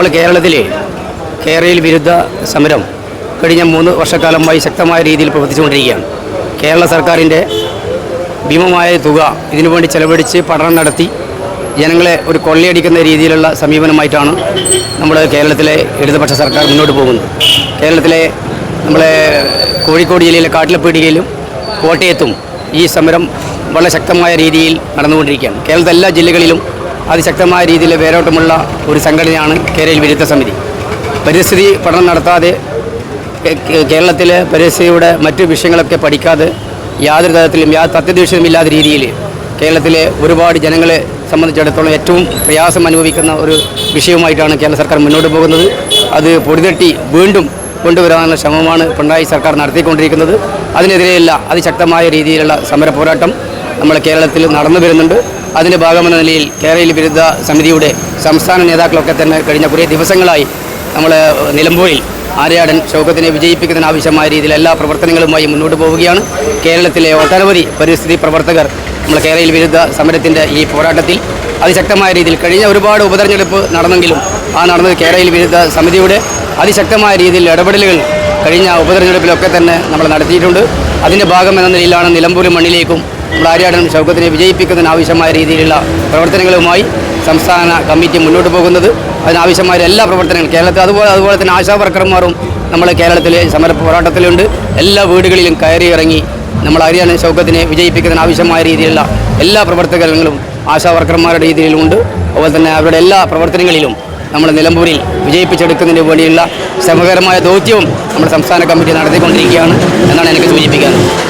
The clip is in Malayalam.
നമ്മൾ കേരളത്തിലെ കേരളയിൽ വിരുദ്ധ സമരം കഴിഞ്ഞ മൂന്ന് വർഷക്കാലമായി ശക്തമായ രീതിയിൽ പ്രവർത്തിച്ചുകൊണ്ടിരിക്കുകയാണ്. കേരള സർക്കാരിന്റെ ഭീമമായ തുക ഇതിനുവേണ്ടി ചെലവഴിച്ച് പഠനം നടത്തി ജനങ്ങളെ ഒരു കൊള്ളയടിക്കുന്ന രീതിയിലുള്ള സമീപനമായിട്ടാണ് നമ്മൾ കേരളത്തിലെ ഇടതുപക്ഷ സർക്കാർ മുന്നോട്ട് പോകുന്നത്. കേരളത്തിലെ നമ്മളെ കോഴിക്കോട് ജില്ലയിലെ കാട്ടിലപ്പീടികയിലും കോട്ടയത്തും ഈ സമരം വളരെ ശക്തമായ രീതിയിൽ നടന്നുകൊണ്ടിരിക്കുകയാണ്. കേരളത്തിലെ എല്ലാ ജില്ലകളിലും അതിശക്തമായ രീതിയിൽ വേരോട്ടമുള്ള ഒരു സംഘടനയാണ് കേരള വിരുദ്ധ സമിതി. പരിസ്ഥിതി പഠനം നടത്താതെ കേരളത്തിലെ പരിസ്ഥിതിയുടെ മറ്റു വിഷയങ്ങളൊക്കെ പഠിക്കാതെ യാതൊരു തരത്തിലും യാതൊരു തത്വദീക്ഷണമില്ലാത്ത രീതിയിൽ കേരളത്തിലെ ഒരുപാട് ജനങ്ങളെ സംബന്ധിച്ചിടത്തോളം ഏറ്റവും പ്രയാസം അനുഭവിക്കുന്ന ഒരു വിഷയവുമായിട്ടാണ് കേരള സർക്കാർ മുന്നോട്ട് പോകുന്നത്. അത് പൊടിതട്ടി വീണ്ടും കൊണ്ടുവരാനുള്ള ശ്രമമാണ് പിണറായി സർക്കാർ നടത്തിക്കൊണ്ടിരിക്കുന്നത്. അതിനെതിരെയല്ല അതിശക്തമായ രീതിയിലുള്ള സമര പോരാട്ടം നമ്മൾ കേരളത്തിൽ നടന്നു വരുന്നുണ്ട്. അതിന്റെ ഭാഗമെന്ന നിലയിൽ കേരള വിരുദ്ധ സമിതിയുടെ സംസ്ഥാന നേതാക്കളൊക്കെ തന്നെ കഴിഞ്ഞ കുറേ ദിവസങ്ങളായി നമ്മൾ നിലമ്പൂരിൽ ആര്യാടൻ ഷൗക്കത്തിനെ വിജയിപ്പിക്കുന്നതിനാവശ്യമായ രീതിയിൽ എല്ലാ പ്രവർത്തനങ്ങളുമായി മുന്നോട്ട് പോവുകയാണ്. കേരളത്തിലെ ഒട്ടനവധി പരിസ്ഥിതി പ്രവർത്തകർ നമ്മൾ കേരള വിരുദ്ധ സമരത്തിന്റെ ഈ പോരാട്ടത്തിൽ അതിശക്തമായ രീതിയിൽ കഴിഞ്ഞ ഒരുപാട് ഉപതെരഞ്ഞെടുപ്പ് നടന്നെങ്കിലും ആ നടന്നത് കേരള വിരുദ്ധ സമിതിയുടെ അതിശക്തമായ രീതിയിൽ ഇടപെടലുകൾ കഴിഞ്ഞ ഉപതെരഞ്ഞെടുപ്പിലൊക്കെ തന്നെ നമ്മൾ നടത്തിയിട്ടുണ്ട്. അതിന്റെ ഭാഗം എന്ന നിലയിലാണ് നിലമ്പൂർ മണ്ണിലേക്കും ആര്യാടൻ ഷൗക്കത്തിനെ വിജയിപ്പിക്കുന്നതിന് ആവശ്യമായ രീതിയിലുള്ള പ്രവർത്തനങ്ങളുമായി സംസ്ഥാന കമ്മിറ്റി മുന്നോട്ട് പോകുന്നത്. അതിനാവശ്യമായ എല്ലാ പ്രവർത്തനങ്ങളും കേരളത്തിൽ അതുപോലെ അതുപോലെ തന്നെ ആശാ വർക്കർമാരും നമ്മൾ കേരളത്തിലെ സമര പോരാട്ടത്തിലുണ്ട്. എല്ലാ വീടുകളിലും കയറി ഇറങ്ങി നമ്മൾ ആര്യാടൻ ശൗക്കത്തിനെ വിജയിപ്പിക്കുന്നതിന് ആവശ്യമായ രീതിയിലുള്ള എല്ലാ പ്രവർത്തനങ്ങളും ആശാ വർക്കർമാരുടെ രീതിയിലുമുണ്ട്. അതുപോലെ തന്നെ അവരുടെ എല്ലാ പ്രവർത്തനങ്ങളിലും നമ്മൾ നിലമ്പൂരിൽ വിജയിപ്പിച്ചെടുക്കുന്നതിന് വേണ്ടിയുള്ള ശ്രമകരമായ ദൗത്യവും നമ്മുടെ സംസ്ഥാന കമ്മിറ്റി നടത്തിക്കൊണ്ടിരിക്കുകയാണ് എന്നാണ് എനിക്ക് സൂചിപ്പിക്കാനുള്ളത്.